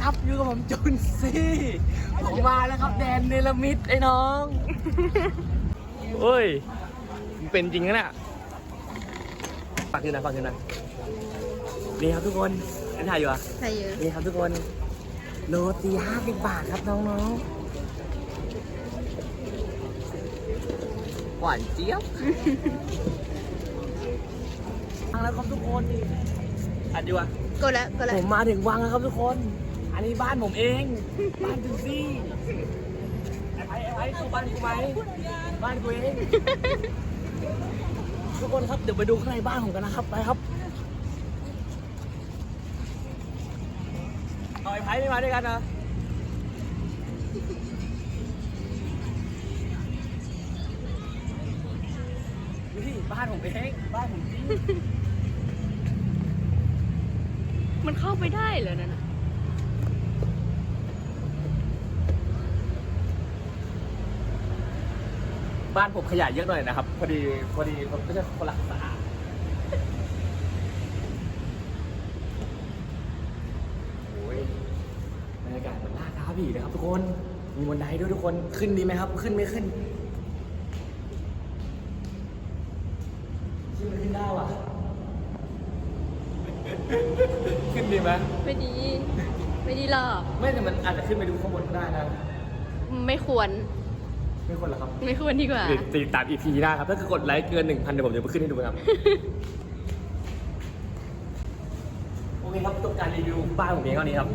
ครับ อยู่กับผมจุนซี่ผมมาแล้วครับแดนเนลมิดไอ้น้องเฮ้ยมันเป็นจริงนะเนี่ยปักอยู่นะปักอยู่นะนี่ครับทุกคนอันถ่ายอยู่อะใช่เยอะนี่ครับทุกคนโรตีห้าสิบบาทครับน้องๆหวานเจี๊ยบมาแล้วครับทุกคนอัดดีวะ กดแล้วกดแล้วผมมาถึงวังแล้วครับทุกคน อันนี้บ้านผมเอง บ้านจุนซี่ไอ้ไอ้ไอ้ไอ้ตัวบ้านกูไหมบ้านกูเอง ทุกคนครับเดี๋ยวไปดูข้างในบ้านผมกันนะครับ ไปครับเอาไอ้ไพ่ไม่มาด้วยกันนะนี่บ้านผมเอง บ้านผมจริง มันเข้าไปได้เหรอนั่นน่ะ บ้านผมขยะเยอะหน่อยนะครับ พอดีพอดีผมไม่ใช่คนรักสะอาดโอ้ยบรรยากาศเหมือนลาดท้าวผีเลยครับทุกคน มีบันไดด้วยทุกคน ขึ้นดีไหมครับ ขึ้นไม่ขึ้น ขึ้นไม่ขึ้นได้ว่ะ ขึ้นดีไหมไม่ดี ไม่ดีหรอก ไม่แต่มันอาจจะขึ้นไปดูข้างบนก็ได้นะ ไม่ควร ไม่ควรหรอครับไม่ควรดีกว่าเดี๋ยวติดตามอีพีหน้าครับ ถ้าเกิดกดไลค์เกินหนึ่งพันเดี๋ยวผมจะไปขึ้นให้ดูครับ โอเคครับจบการรีวิวบ้านผมเพียงเท่านี้ครับ